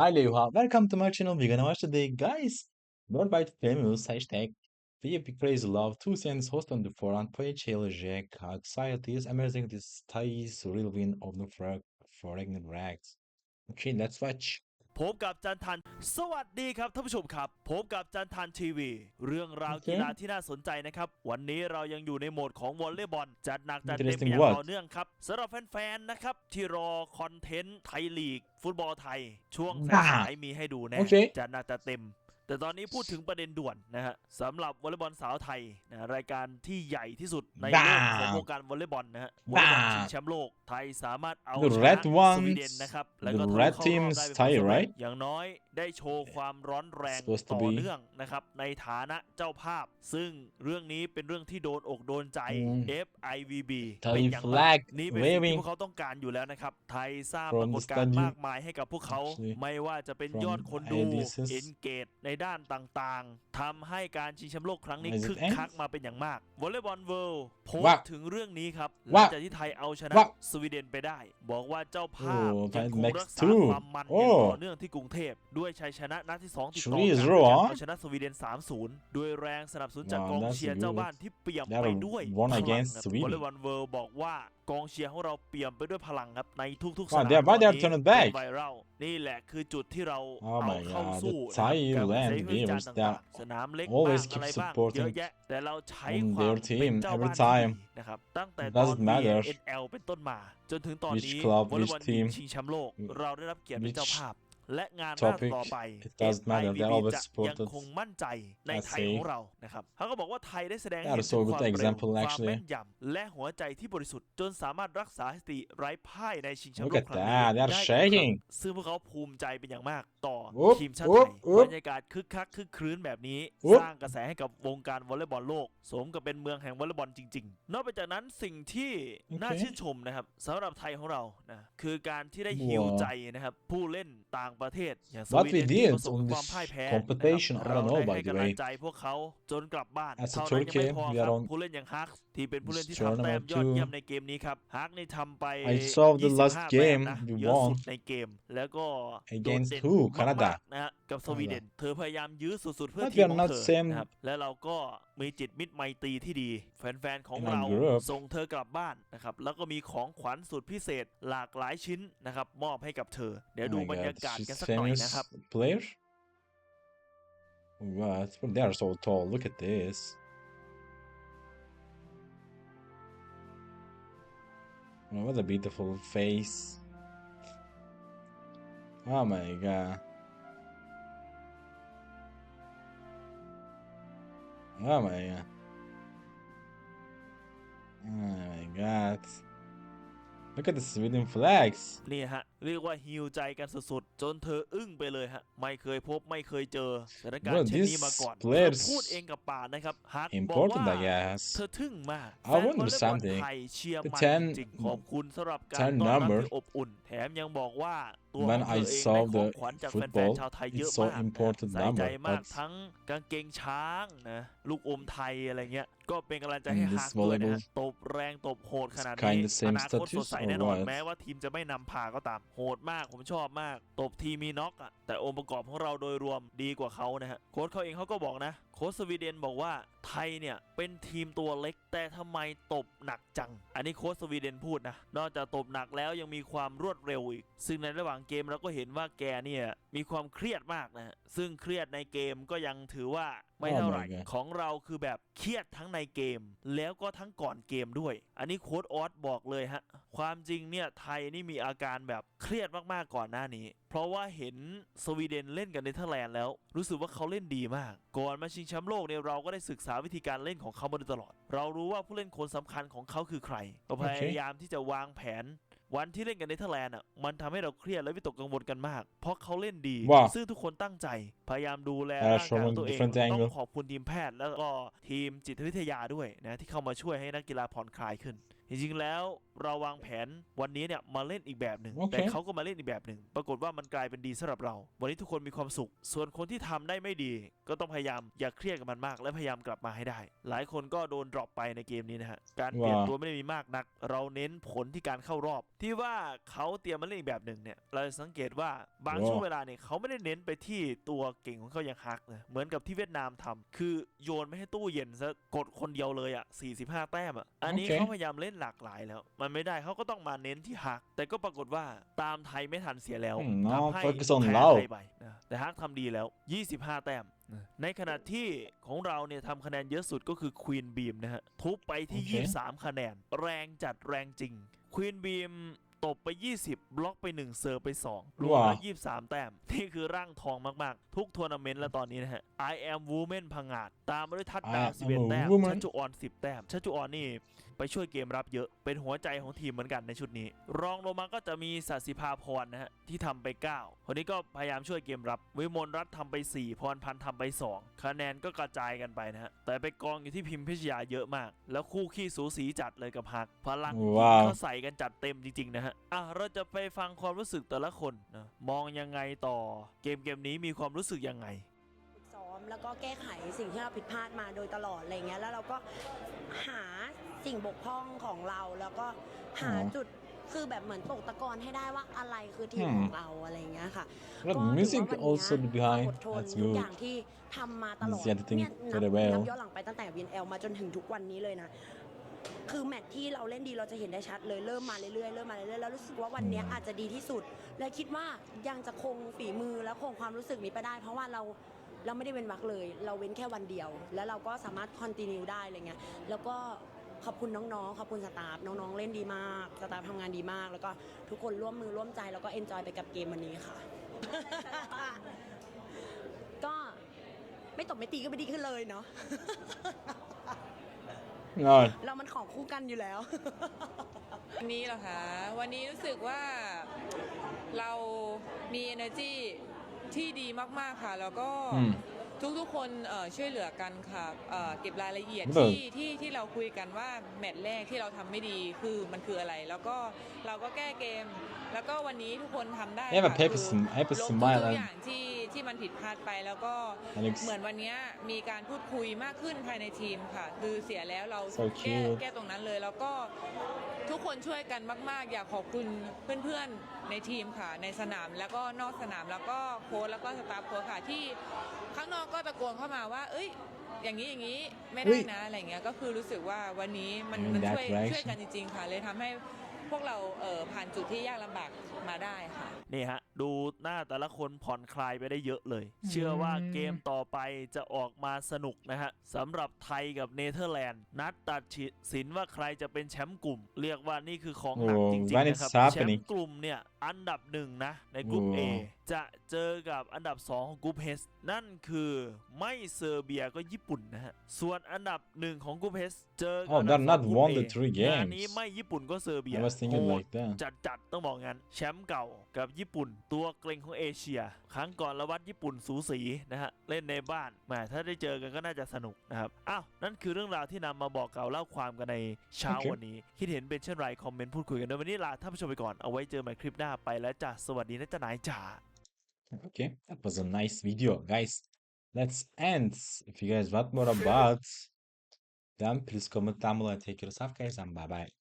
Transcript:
Hi Leyva, welcome to my channel. We're gonna watch today, guys. Worldwide famous hashtag VIP Crazy Love two cents host on the front page Jack Societies amazing this Thais real win of the frag Fragnant Rags. Okay, let's watch. พบกับจันทัน สวัสดีครับท่านผู้ชมครับพบกับจันทันทีวี เรื่องราวโอเคกีฬาที่น่าสนใจนะครับ วันนี้เรายังอยู่ในโหมดของวอลเลย์บอลจัดหนักจัดเต็ม Interesting อย่าง what? ต่อเนื่องครับสำหรับแฟนๆนะครับที่รอคอนเทนต์ไทยลีก ฟุตบอลไทย ช่วงอ่าสายๆมีให้ดูแน่โอเคจัดหนักจัดเต็ม แต่ตอนนี้พูดถึงประเด็นด่วนนะฮะสำหรับวอลเลย์บอลสาวไทยนะรายการที่ใหญ่ที่สุดในโลกของวงการวอลเลย์บอลนะฮะวอลเลย์บอลชิงแชมป์โลกไทยสามารถเอา The ชนะ red ส ones วีเดนนะครับแล้ว the ก็ทะลุ red เข้ารอบ teams ได้เป็น Thai, ผลสำเร็จ right? อย่างน้อย ได้โชว์ความร้อนแรง Supposed to ต่อ be เนื่องนะครับ ในฐานะเจ้าภาพ ซึ่งเรื่องนี้เป็นเรื่องที่โดนอกโดนใจ อืม FIVB Thai เป็นอย่างมาก flag นี่เป็นสิ่งที่ waving พวกเขาต้องการอยู่แล้วนะครับ ไทยสร้าง from ปรากฏ the การณ์ stadium มากมายให้กับพวกเขา Actually, ไม่ว่าจะเป็น from ยอดคนดู IDSS เอนเกตในด้านต่างๆทำให้การชิงแชมป์โลกครั้งนี้ Is it คึก end? คักมาเป็นอย่างมากวอลเลย์บอลเวิลด์โพสว่าต์ถึงเรื่องนี้ครับหลัว่างจากที่ไทยเอาชนะว่าสวีเดนไปได้ บอกว่าเจ้าภาพ Oh, ยัง that คง makes รักษา two. ความมันอย่าง Oh. ต่อเนื่องที่กรุงเทพด้วยชัยชนะนัดที่ 2 ติดต่อ Three กัน zero, จาก huh? เอาชนะสวีเดน 3-0 ด้วยแรงสนับสนุนจาก Wow, กอง that's เชียร์เจ้า good. บ้านที่เปี่ยม They ไป are ด้วย won พลัง against ครับ Sweden. วอลเลย์บอลเวิลด์บอกว่ากองเชียร์ของเราเปี่ยมไปด้วยพลังครับในทุกๆส Wow, นาม they are- ต why อน they are นี้ turning เป็น back? ไวรัลนี่แหละคือจุดที่เรา Oh เอา my เข้า god, สู้ the นะครับ Thai กับ land เสรีวิจาร gamers, ณ์ they ต่าง are ๆสนามเล็กบ้าง always อะ keep ไรบ้าง supporting เยอะแยะแต่เราใช้ on ความ their เป็น team เจ้า every บ้านที่ time. ดีนะครับตั้งแต่ It ตอน doesn't matter VNL เป็นต้นมา จนถึงตอน which นี้ club, วอลเลย์ which บอลหญิง team, ชิงแชมป์โลก เราได้รับเกียรติเป็น which เจ้าภาพ และงานหน้า topic, ต่อไป it doesn't matter. They FIVB always จะยัง supported คงมั่นใจใน let's ไทย say ของเรานะครับเขาก็บอกว่าไทยได้แสดงให้ Yeah, เห็น so ถึง good ความเร็ว example ความ actually. แม่นยำและหัวใจที่บริสุทธิ์จนสามารถรักษาสถิติไร้พ่ายในชิงแชมป์ Look โลก at ครั้งนี้ that, they are ได้อีกครั้ง shaking. ซึ่งพวกเขาภูมิใจเป็นอย่างมากต่ออุ๊บทีมชาติอุ๊ไทบยอุ๊บบรรยากาศคึกคักคึกครื้นแบบนี้อุ๊บสร้างกระแสให้กับวงการวอลเลย์บอลโลก สมกับเป็นเมืองแห่งวอลเลย์บอลจริง ๆ นอกไปจากนั้นสิ่งที่น่าโอเคชื่นชมนะครับสำหรับไทยของเรานะคือการที่ได้ฮิวว้าวใจนะครับผู้เล่นต่างประเทศ อย่างส What วี we เดนที่ did ประสบ on ความ this พ่ายแพ้ competition, นะค I รับ don't เรา know ได้ by ให้ the กำลัง way. ใจพวกเขาจนกลับบ้าน As a เท่านั้นยังไม่ Turkey, พอ we ค are รับ on ผู้เล่นอย่างฮักที่เป็นผู้เล่นที่ this ทำแต้ม tournament ยอดเยี่ยม too. ในเกมนี้ครับฮักนี่ทำไป I saw the 25 last แต้ม game นะ we เยอะสุด won ในเกม แล้วก็โดด against เด่น who? มาก Canada. ๆนะฮะกับสวีเดน เธอพยายามยื้อสุดๆเพื่อ But ที we ม are ของ not เธอ same นะครับและเราก็มีจิตมิตรไมตรีที่ดี แฟนๆของ in our เรา group. ส่งเธอกลับบ้านนะครับแล้วก็มีของขวัญสุดพิเศษหลากหลายชิ้นนะครับมอบให้กับเธอ เดี๋ยว Oh ดู my บรร god, ยากาศ she's กันสักหน่อย famous นะครับ player? What? But they are so tall. Look at this. Oh, what a beautiful face. Oh my god. Oh my god. Oh my god. Look at the Sweden flags. นี่ฮะ เรียกว่าฮิวใจกันสุดๆ จนเธออึ้งไปเลยฮะ ไม่เคยพบไม่เคยเจอสถานการ Well, ณ์เช่นนี้มาก่อน these เธอ players พูดเองกับปากนะครับฮักบอก Important, ว่า I guess. เธอทึ่งมาก I แฟนวอล wonder เลย์บอล something. ไทยเชียร์ The มัน10จริงๆขอบคุณสำหรับการ 10ต้อนรับ number ที่อบอุ่น แถมยังบอกว่าตัวข When องเธ I อเอง saw ได้ของ the ขวัญจากแฟน football, ๆชาวไทยเยอะ it's so มากนะ important ใส่ใจ number, มาก but ทั้งกางเกงช้างนะลูกอมไทยอะไรเงี้ย ก็เป็นกำลังใจให้ And this ฮักด้วยนะฮะ volleyball ตบแรงตบโหดขนาด It's นี้ kinda same อนาคตสดใส status or แน่นอน what? แม้ว่าทีมจะไม่นำพาก็ตาม โหดมากผมชอบมาก ตบทีมีน็อกอะแต่องค์ประกอบของเราโดยรวมดีกว่าเขานะฮะ โค้ชเขาเองเขาก็บอกนะโค้ชสวีเดนบอกว่าไทยเนี่ยเป็นทีมตัวเล็กแต่ทำไมตบหนักจัง อันนี้โค้ชสวีเดนพูดนะ นอกจากตบหนักแล้วยังมีความรวดเร็วอีก ซึ่งในระหว่างเกมเราก็เห็นว่าแกเนี่ยมีความเครียดมากนะฮะซึ่งเครียดในเกมก็ยังถือว่าไม่เท่าไหร่ Oh my god ของเราคือแบบเครียดทั้งในเกม แล้วก็ทั้งก่อนเกมด้วย อันนี้โค้ดออสบอกเลยฮะ ความจริงเนี่ยไทยนี่มีอาการแบบเครียดมากๆก่อนหน้านี้ เพราะว่าเห็นสวีเดนเล่นกับเนเธอร์แลนด์แล้ว รู้สึกว่าเขาเล่นดีมาก ก่อนมาชิงแชมป์โลกเนี่ยเราก็ได้ศึกษาวิธีการเล่นของเขามาโดยตลอด เรารู้ว่าผู้เล่นคนสำคัญของเขาคือใครก็พยายามที่จะวางแผน วันที่เล่นกับเนเธอร์แลนด์อะมันทำให้เราเครียดและวิตกกังวลกันมาก เพราะเขาเล่นดีว้าวซึ่งทุกคนตั้งใจ พยายามดูแล Uh, ร่างกาย from ข a องตัวเอง different ต้อ angle งขอบคุณทีมแพทย์ แล้วก็ทีมจิตวิทยาด้วยนะที่เข้ามาช่วยให้นักกีฬาผ่อนคลายขึ้น จริงๆแล้วเราวางแผนวันนี้เนี่ยมาเล่นอีกแบบหนึ่งโอเคแต่เขาก็มาเล่นอีกแบบหนึ่ง ปรากฏว่ามันกลายเป็นดีสำหรับเรา วันนี้ทุกคนมีความสุข ส่วนคนที่ทำได้ไม่ดี ก็ต้องพยายามอย่าเครียดกับมันมาก และพยายามกลับมาให้ได้ หลายคนก็โดนดรอปไปในเกมนี้นะฮะ การเปลี่ยนว้าตัวไม่ได้มีมากนัก เราเน้นผลที่การเข้ารอบ ที่ว่าเขาเตรียมมาเล่นอีกแบบหนึ่งเนี่ย เราจะสังเกตว่าบางช่วงเวลาเนี่ยเขาไม่ได้เน้นไปที่ตัวเก่งของเขาอย่างฮักนะเหมือนกับที่เวียดนามทำคือโยนไม่ให้ตู้เย็นซะกดคนเดียวเลยอะ45 แต้มอะอันนี้โอเคเขาพยายามเล่นหลากหลายแล้ว มันไม่ได้เขาก็ต้องมาเน้นที่ฮัก แต่ก็ปรากฏว่าตามไทยไม่ทันเสียแล้ว Hmm, no, ทำให้ focus on แพ้ love ไทยไปนะแต่ฮักทำดีแล้ว 25 แต้มนะในขณะที่ของเราเนี่ยทำคะแนนเยอะสุดก็คือควีนบีมนะฮะทุบไปที่โอเค23 คะแนน แรงจัดแรงจริงควีนบีม ตบไป 20 บล็อกไป 1 เซอร์ไป 2 รวมแล้ว23 แต้ม นี่คือร่างทองมาก ๆ ทุกทัวร์นาเมนต์แล้วตอนนี้นะฮะ I am woman พังงาด ตามมาด้วยทัดดาว I am 11 แต้ม woman ชัชจุออน 10 แต้ม ชัชจุออนนี่ ไปช่วยเกมรับเยอะ เป็นหัวใจของทีมเหมือนกันในชุดนี้ รองลงมาก็จะมีสัสิภาพรนะฮะ ที่ทำไป 9 คนนี้ก็พยายามช่วยเกมรับ วิมลรัตน์ทำไป 4 พรพันธ์ทำไป 2 คะแนนก็กระจายกันไปนะฮะ แต่ไปกองอยู่ที่พิมพ์พิชยาเยอะมาก แล้วคู่ขี้สูสีจัดเลยกับฮัก พลังว้าวเขาใส่กันจัดเต็มจริงๆนะฮะอะเราจะไปฟังความรู้สึกแต่ละคนนะมองยังไงต่อเกมเกมนี้มีความรู้สึกยังไงฝึกซ้อมแล้วก็แก้ไขสิ่งที่เราผิดพลาดมาโดยตลอดอะไรเงี้ยแล้วเราก็หาสิ่งบกพร่องของเราแล้วก็หาอ๋อจุดคือแบบเหมือนตกตะกอนให้ได้ว่าอะไรคือทีม Hmm. ของเราอะไรเงี้ยค่ะ But ก็ถือว่า music วันเนี้ย also ความ behind. อดทน That's ทุก good. อย่างที่ทำมาตลอด The editing เนี่ยนับ very well. นับย้อนหลังไปตั้งแต่ VNL มาจนถึงทุกวันนี้เลยนะ คือแมตช์ที่เราเล่นดีเราจะเห็นได้ชัดเลยเริ่มมาเรื่อยๆเริ่มมาเรื่อยๆแล้วรู้สึกว่าวันเนี้ยอาจจะดีที่สุด และคิดว่ายังจะคงฝีมือและคงความรู้สึกนี้ไปได้ เพราะว่าเราเราไม่ได้เว้นวรรคเลย เราเว้นแค่วันเดียว แล้วเราก็สามารถคอนติเนียได้อะไรเงี้ยแล้วก็ขอบคุณน้องๆ ขอบคุณสตาฟน้องๆ เล่นดีมาก สตาฟทำงานดีมาก แล้วก็ทุกคนร่วมมือร่วมใจแล้วก็เอนจอยไปกับเกมวันนี้ค่ะ ก็ไม่ตบไม่ตีก็ไม่ดีขึ้นเลยเนาะ No. เรามันของคู่กันอยู่แล้ว วันนี้เหรอคะ วันนี้รู้สึกว่าเรามี energy ที่ดีมาก ๆ ค่ะ แล้วก็อืม ทุกๆ คนเอ่อช่วยเหลือกันค่ะเอ่อเก็บรายละเอียดเบิกที่ที่ที่เราคุยกันว่าแมตช์แรกที่เราทำไม่ดีคือมันคืออะไร แล้วก็เราก็แก้เกม แล้วก็วันนี้ทุกคนทำได้ I have a ค่ะ happy คือ sm- happy ลบ smile ทุก and อย่างที่ที่มันผิดพลาดไปแล้วก็ Alex เหมือนวันเนี้ยมีการพูดคุยมากขึ้นภายในทีมค่ะ คือเสียแล้วเรา So แก้ cute แก้ตรงนั้นเลยแล้วก็ทุกคนช่วยกันมาก ๆ อยากขอบคุณเพื่อน ๆ ในทีมค่ะ ในสนามแล้วก็นอกสนามแล้วก็โค้ชแล้วก็สตาฟโค้ชค่ะที่ ข้างนอกก็ตะโกนเข้ามาว่า เอ้ย อย่างนี้อย่างนี้ไม่เฮ้ได้ยนะอะไรเงี้ย ก็คือรู้สึกว่าวันนี้มัน In มัน that ช่วย direction ช่วยกันจริงๆค่ะ เลยทำให้พวกเราเอ่อผ่านจุดที่ยากลำบากมาได้ค่ะ นี่ฮะ ดูหน้าแต่ละคนผ่อนคลายไปได้เยอะเลย เชื่อว่าเกมต่อไปจะออกมาสนุกนะฮะสำหรับไทยกับเนเธอร์แลนด์ นัดตัดสินว่าใครจะเป็นแชมป์กลุ่ม เรียกว่านี่คือของหนักโอ้จริง when ๆ it's นะครับแชม happening ป์กลุ่มเนี่ยอันดับหนึ่งนะ ในกลุ่มโอ้ A จะเจอกับอันดับ 2 ของกลุ่ม H นั่นคือไม่เซอร์เบียก็ญี่ปุ่นนะฮะ ส่วนอันดับหนึ่งของกลุ่ม H เจอกับ Oh, อันดับ they're สอง not กลุ่ม won A the three งานนี้ games. ไม่ญี่ปุ่นก็เซอร์เบีย I was thinking โหด like that. จัดจัดๆต้องบอกงั้นแชมป์เก่ากับญี่ปุ่นตัวเกรงของเอเชีย ครั้งก่อนละวัดญี่ปุ่นสูสีนะฮะ เล่นในบ้านแหมถ้าได้เจอกันก็น่าจะสนุกนะครับ อ้าว นั่นคือเรื่องราวที่นำมาบอกเกล่าวเล่าความกันในเช้าโอเควันนี้ คิดเห็นเป็นเช่นไรคอมเมนต์พูดคุยกันด้วยวันนี้ลาท่านผู้ชมไปก่อน เอาไว้เจอใหม่คลิปหน้าไปแล้วจ้ะสวัสดีนะจ๊ะนายจ๋า Okay, that was a nice video, guys. Let's end. If you guys want more about them, please comment down below and take yourself, guys, and bye bye.